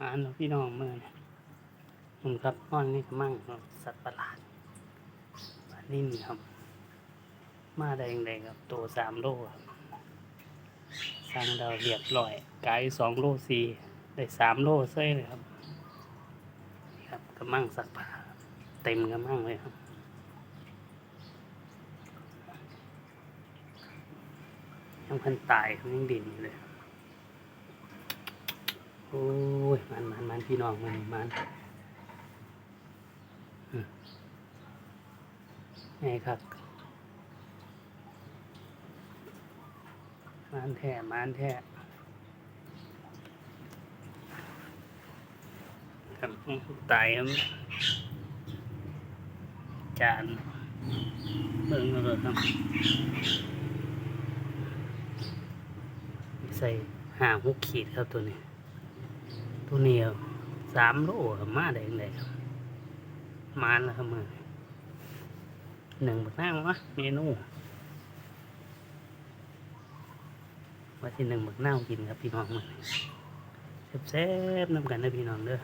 อ่านแล้พี่น้องเมื่อนี่ผมครับก้อนนี่ก็มั่งสัตว์ประหลาดปลานิ่นครับ มาได้ยังครับตัวสามโลครับสร้างดาวเรียบร้อยไกด์สองโลสี่ได้สามโลเส้เลยครับครับกระมั่งสัตว์ป่าเต็มกระมั่งเลยครับยังพันตายยังดินอยู่เลย โอ้ มันมันมันพี่น้องมันมันอืมไงครับมันแท้มันแท้ครับตายครับจานเบิ่งเอาเลยครับ ใส่ห้าหกขีดครับตัวนี้ ตัวนี้สามโลครับมาได้ยังไงครับมาแล้วครับมือหนึ่งบักนั่งวะเมนูว่าที่หนึ่งบักนั่งกินครับพี่น้องมันแซ่บๆน้ำกันนะพี่น้องเด้อ